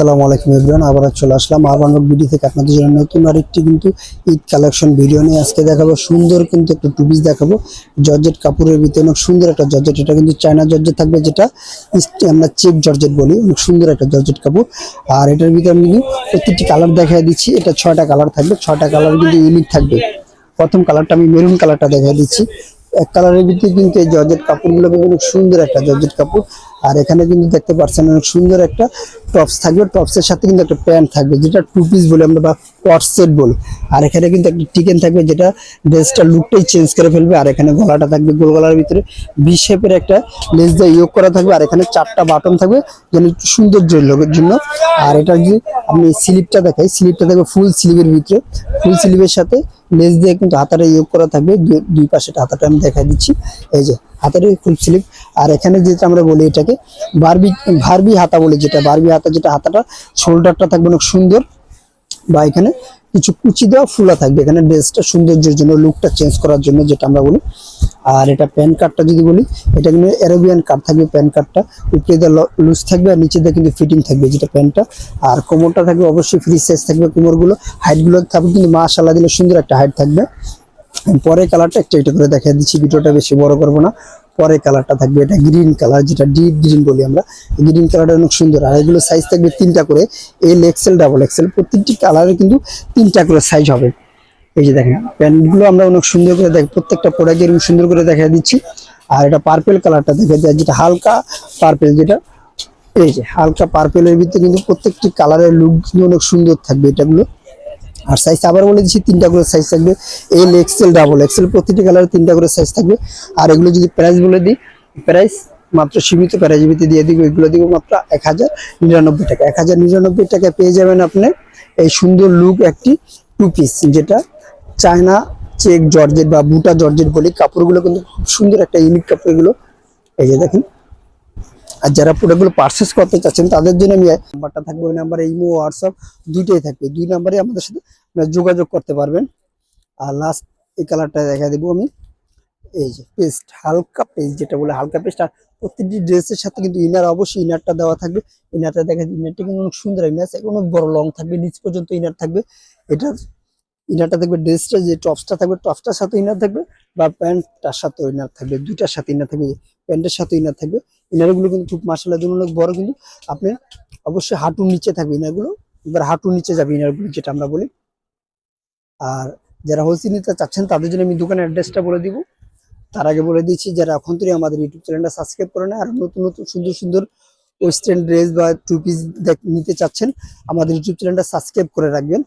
আসসালামু আলাইকুম এভরিওয়ান, আবার চলে আসলাম আবানক বিডি থেকে আপনাদের জন্য নতুন আরেকটি কিন্তু ঈদ কালেকশন ভিডিও নিয়ে। আজকে দেখাবো সুন্দর কিন্তু একটা টুপিস দেখাবো। জর্জেট কাপড়ের ভিতরে অনেক সুন্দর একটা জর্জেট। এটা কিন্তু চায়না জর্জেট থাকবে, যেটা আমরা চেক জর্জেট বলি। অনেক সুন্দর একটা জর্জেট কাপড়। আর এটার ভিতরে আমি কিন্তু প্রত্যেকটি কালার দেখাই দিচ্ছি। এটা ছয়টা কালার থাকবে, ছয়টা কালার কিন্তু ইউনিক থাকবে। প্রথম কালারটা আমি মেরুন কালারটা দেখাই দিচ্ছি। এক কালারের ভিতরে কিন্তু এই জর্জেট কাপড়গুলো অনেক সুন্দর একটা জর্জেট কাপড়। আর এখানে কিন্তু দেখতে পাচ্ছেন অনেক সুন্দর একটা টপস থাকবে। টপসের সাথে কিন্তু একটা প্যান্ট থাকবে, যেটা টু পিস বলে আমরা বা কট সেট বলি। আর এখানে কিন্তু একটা টিকেন থাকবে, যেটা ড্রেসটা লুকটাই চেঞ্জ করে ফেলবে। আর এখানে গলাটা থাকবে, গোল গলার ভিতরে বি শেপের একটা লেস দিয়ে ইয়োগ করা থাকবে। আর এখানে চারটা বাটন থাকবে, যেন একটু লোকের জন্য। আর এটা যদি আমি স্লিপটা দেখাই স্লিপটা থাকবে ফুল স্লিপের ভিতরে। ফুল স্লিপের সাথে লেস দিয়ে কিন্তু হাতাটা ইয়োগ করা থাকবে। দুই পাশে হাতাটা আমি দেখা দিচ্ছি। এই যে, হাতাটা খুব স্লিপ আর এখানে যেটা আমরা বলি এটাকে বারবি ভারবি হাতা বলি যেটা। বারবি হাতা যেটা, হাতাটা শোল্ডারটা থাকবে অনেক সুন্দর। বা এখানে কিছু কুচি দেওয়া ফুলা থাকবে। এখানে ড্রেসটা সৌন্দর্যের জন্য লুকটা চেঞ্জ করার জন্য যেটা আমরা বলি। আর এটা প্যান কার্ডটা যদি বলি, এটা কিন্তু অ্যারোবিয়ান কার্ড থাকবে, প্যান কার্ডটা। উপরে দিয়ে লুজ থাকবে আর নিচে দিয়ে কিন্তু ফিটিং থাকবে যেটা প্যান্টটা আর কোমরটা থাকবে, অবশ্যই ফ্রি সাইজ থাকবে কোমরগুলো। হাইটগুলো থাকবে কিন্তু মাশাল্লাহ দিলে সুন্দর একটা হাইট থাকবে। পরের কালারটা একটা একটা করে দেখা দিচ্ছি, ভিডিওটা বেশি বড় করব না। পরের কালারটা থাকবে, এটা গ্রিন কালার যেটা ডিপ গ্রিন বলি আমরা। গ্রিন কালারটা অনেক সুন্দর। আর এগুলো সাইজ থাকবে তিনটা করে এল এক্সেল ডাবল এক্সেল প্রত্যেকটি কালারে কিন্তু তিনটা করে সাইজ হবে। এই যে দেখেন প্যান্টগুলো আমরা অনেক সুন্দর করে দেখ প্রত্যেকটা প্রোডাক্ট এরকম সুন্দর করে দেখা দিচ্ছি। আর এটা পার্পেল কালারটা দেখা যায় যেটা হালকা পার্পেল যেটা এই যে হালকা পার্পেলের ভিতরে কিন্তু প্রত্যেকটি কালারের লুক অনেক সুন্দর থাকবে এটাগুলো। আর সাইজ আবার বলে দিচ্ছি, তিনটা করে সাইজ থাকবে। এল এক্সেল ডাবল এক্সেল প্রতিটি কালারে তিনটা করে সাইজ থাকবে। আর এগুলো যদি প্রাইস বলে দিই প্রাইস মাত্র সীমিত প্রাইস ভিত্তি দিয়ে দিব, এগুলো দিব মাত্র এক হাজার নিরানব্বই টাকা। এক হাজার নিরানব্বই টাকা পেয়ে যাবেন আপনি এই সুন্দর লুক একটি টু পিস যেটা চায়না, চেক জর্জেট বা বুটা জর্জেট বলি, কাপড়গুলো কিন্তু খুব সুন্দর একটা ইউনিক কাপড়গুলো এই যে দেখেন। আর যারা প্রোডাক্টগুলো পারচেস করতে চাচ্ছেন, তাদের জন্য আমি নাম্বারটা থাকবে, ওই নাম্বারে ইমো হোয়াটসঅ্যাপ দুইটাই থাকবে। দুই নাম্বারে আমাদের সাথে যোগাযোগ করতে পারবেন। আর লাস্ট এই কালারটা দেখা দেবো আমি। এই যে পেস্ট হালকা পেস্ট যেটা বলে, হালকা পেস্ট আর প্রত্যেকটি ড্রেসের সাথে কিন্তু ইনার অবশ্যই ইনারটা দেওয়া থাকবে। ইনারটা দেখা ইনারটা কিন্তু অনেক সুন্দর ইনার অনেক বড় লং থাকবে নিচ পর্যন্ত ইনার থাকবে। এটা ইনারটা থাকবে ড্রেসটা যে টপসটা থাকবে টপসটার সাথে ইনার থাকবে বা প্যান্টটার সাথে ইনার থাকবে। দুইটার সাথে ইনার থাকবে প্যান্টের সাথে ইনার থাকবে। ইনারগুলো কিন্তু খুব মাসালার জন্য অনেক বড় কিন্তু আপনি অবশ্যই হাঁটুর নিচে থাকবে ইনারগুলো এবার হাঁটুর নিচে যাবে ইনারগুলো যেটা আমরা বলি। আর যারা হোলসেল নিতে চাচ্ছেন, তাদের জন্য আমি দোকানের অ্যাড্রেসটা বলে দিব। তার আগে বলে দিচ্ছি, যারা এখন থেকে আমাদের ইউটিউব চ্যানেলটা সাবস্ক্রাইব করে না আর নতুন নতুন, সুন্দর সুন্দর ওয়েস্টার্ন ড্রেস বা টু পিস নিতে চাচ্ছেন, আমাদের ইউটিউব চ্যানেলটা সাবস্ক্রাইব করে রাখবেন।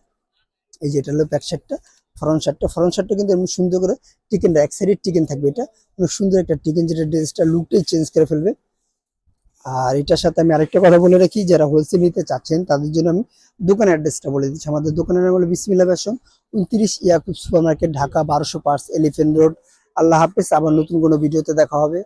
এই যে এটা হলো ব্যাক সাইডটা ফ্রন্ট সাইডটা ফ্রন্ট সাইডটা কিন্তু এমন সুন্দর করে টিকেনটা এক সাইডের টিকেন থাকবে এটা। অনেক সুন্দর একটা টিকেন যেটা ড্রেসটা লুকটাই চেঞ্জ করে ফেলবে। আর এটার সাথে আমি আরেকটা কথা বলে রাখি, যারা হোলসেল নিতে চাচ্ছেন, তাদের জন্য আমি দোকানের অ্যাড্রেসটা বলে দিচ্ছি। আমাদের দোকানের নাম হলো বিসমিল্লা ফ্যাশন উনত্রিশ ইয়াকুব সুপার মার্কেট ঢাকা, বারোশো পার্স এলিফেন্ট রোড আল্লাহ হাফেজ, আবার নতুন কোনো ভিডিওতে দেখা হবে।